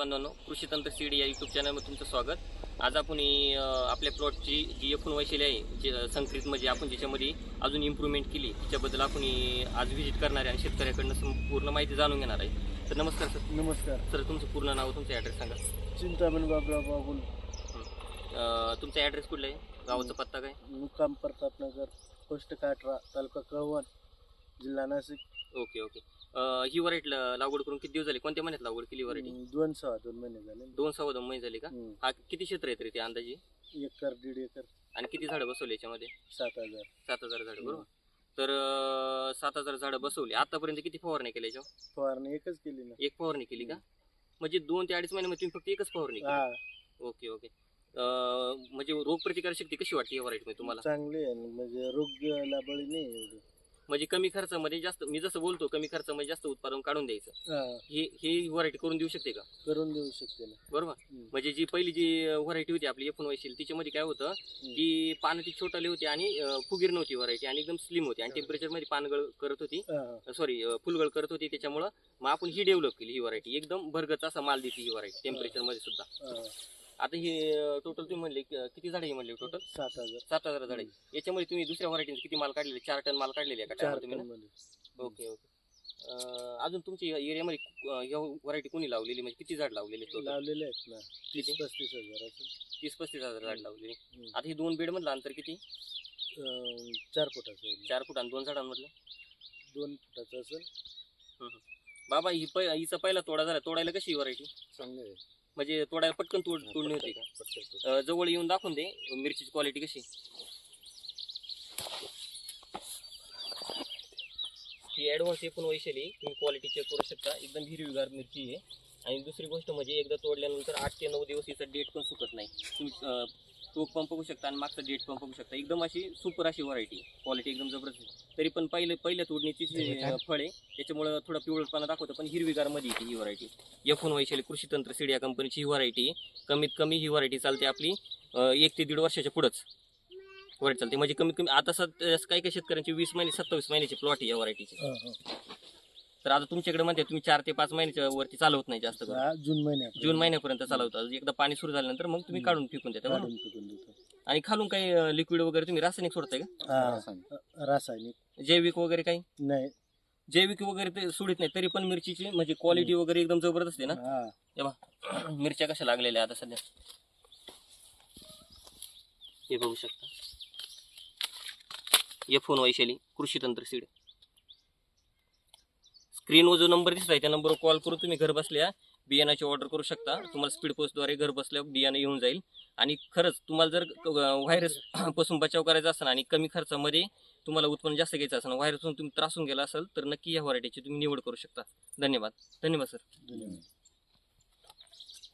बांधवांनो कृषी तंत्र सीडी या युट्यूब चॅनलमध्ये तुमचं स्वागत. आज आपण आपल्या प्लॉटची जी एकूण वैशिष्ट्य आहे जे संकरित म्हणजे आपण ज्याच्यामध्ये अजून इम्प्रूव्हमेंट केली त्याच्याबद्दल आपण आज व्हिजिट करणार आहे आणि शेतकऱ्याकडनं संपूर्ण माहिती जाणून घेणार आहे. तर नमस्कार सर. नमस्कार. सर तुमचं पूर्ण नाव तुमचा ॲड्रेस सांगा. चिंतामण बाबराव बाबुल. तुमचा ॲड्रेस कुठला आहे? गावाचा पत्ता काय? मुक्काम प्रतापनगर पोस्ट काटरा तालुका कळवण. जिल्हा नाशिक. Okay okay. अं, ही व्हरायटी लागवड करून किती दिवस झाले? कोणत्या महिन्यात लागवड केली व्हरायटी दोन सहा दोन महिने झाले. दोन सव्वा दोन महिने झाले का? हं. हा किती क्षेत्र आहे तरी ते अंदाजे? एकर दीड एकर. आणि किती झाडं बसवली याच्यामध्ये? सात हजार. सात हजार झाडं बरोबर. तर अं, सात हजार झाडं बसवली. आतापर्यंत किती फवारणी केल्या याच्यावर? फवारणी एकच केली ना. एक फवारणी केली का? म्हणजे दोन ते अडीच महिन्यामध्ये तुम्ही फक्त एकच फवारणी केली? हा. Okay okay. अं, म्हणजे रोगप्रतिकार शक्ती कशी वाटते या व्हरायटी तुम्हाला? चांगली आहे ना, म्हणजे रोगला बळी नाही एवढी. म्हणजे कमी खर्चामध्ये जास्त मी जसं बोलतो कमी खर्चामध्ये जास्त उत्पादन काढून द्यायचं. हा. हे ही व्हरायटी करून देऊ शकते का? करून देऊ शकते ना. बरोबर. म्हणजे जी पहिली जी व्हरायटी होती आपली एफून वैशील तिच्यामध्ये काय होतं की पानं ती छोटाली होती आणि अं, फुगीर नव्हती व्हरायटी आणि एकदम स्लिम होती आणि टेम्परेचरमध्ये पानगळ करत होती. हा, सॉरी फुलगळ करत होती. त्याच्यामुळं मग आपण ही डेव्हलप केली ही व्हरायटी एकदम भरगच असा माल देते ही व्हरायटी टेम्परेचरमध्ये सुद्धा. हा. आता ही टोटल तुम्ही म्हणले किती झाडे म्हणले टोटल सात हजार. सात हजार झाडे. याच्यामध्ये तुम्ही दुसऱ्या व्हरायटीचे किती माल काढलेले? चार टन माल काढलेले आहे का चार तुम्ही ओके ओके. अजून तुमच्या एरियामध्ये व्हरायटी कोणी लावलेली? म्हणजे किती झाड लावलेले टोटल लावलेले आहेत ना. तीस? पस्तीस हजार तीस पस्तीस हजार झाड लावलेली. आता ही दोन बेड मधलं अंतर किती? चार फुटाचं. चार फूट आणि दोन झाडांमधलं? दोन फुटाचं असेल. बाबा ही पै हिचा पहिला तोडा झाला. तोडायला कशी व्हरायटी? चांगलं आहे. म्हणजे तोडायला पटकन तोड तोडणी होती का? पटकन. अं, जवळ येऊन दाखवून दे. मिरचीची क्वालिटी कशी? ही ॲडव्हान्स एकूण वैशाली. तुम्ही क्वालिटी चेक करू शकता. एकदम हिरवीगार मिरची आहे. आणि दुसरी गोष्ट म्हणजे एकदा तोडल्यानंतर आठ ते नऊ दिवस हिचा डेट पण सुकत नाही. तुम्ही अं, टोक पण बघू शकता आणि मागचा डेट पण बघू शकता. एकदम अशी सुपर अशी व्हरायटी क्वालिटी एकदम जबरदस्त. तरी पण पहिले पहिल्या तोडणीची फळ त्याच्यामुळं थोडा पिवळपणा दाखवतं पण हिरवीगारमध्ये येते ही व्हरायटी एफोन वैशाली कृषी तंत्र सीड या कंपनीची ही व्हरायटी कमीत कमी ही व्हरायटी चालते आपली एक ते दीड वर्षाच्या पुढंच. व्हरायटी चालते. म्हणजे कमीत कमी आता सध्या काही काही शेतकऱ्यांची वीस महिने सत्तावीस महिन्याची प्लॉट या व्हरायटीची. तर आता तुमच्याकडे म्हणते तुम्ही चार ते पाच महिन्याच्या वरती चालवत नाही जास्त करून. हा, जून महिन्यात जून महिन्यापर्यंत चालवता. एकदा पाणी सुरू झाल्यानंतर मग तुम्ही काढून फेकून देता बरोबर? काढून पिकून देतो. आणि खालून काही लिक्विड वगैरे तुम्ही रासायनिक सोडताय का? हा रासायनिक. जैविक वगैरे काही? नाही. जैविक वगैरे ते सोडित नाही तरी पण मिरचीची म्हणजे क्वालिटी वगैरे एकदम जबरदस्त आहे ना? हा. हे बघा मिरच्या कशा लागलेल्या आता सध्या? हे बघू शकता. हे फोन वैशाली कृषी तंत्र सीड. स्क्रीनवर जो नंबर दिसत आहे त्या नंबरवर कॉल करून तुम्ही घर बसल्या बियाणाची ऑर्डर करू शकता. तुम्हाला स्पीड पोस्टद्वारे घर बसल्या बियाणं येऊन जाईल. आणि खरंच तुम्हाला जर व्हायरस पासून बचाव करायचा असेल आणि कमी खर्चामध्ये तुम्हाला उत्पन्न जास्त घ्यायचं असेल व्हायरसून तुम्ही त्रासून गेला असेल तर नक्की या व्हरायटीची तुम्ही निवड करू शकता. धन्यवाद. धन्यवाद सर धन्यवाद.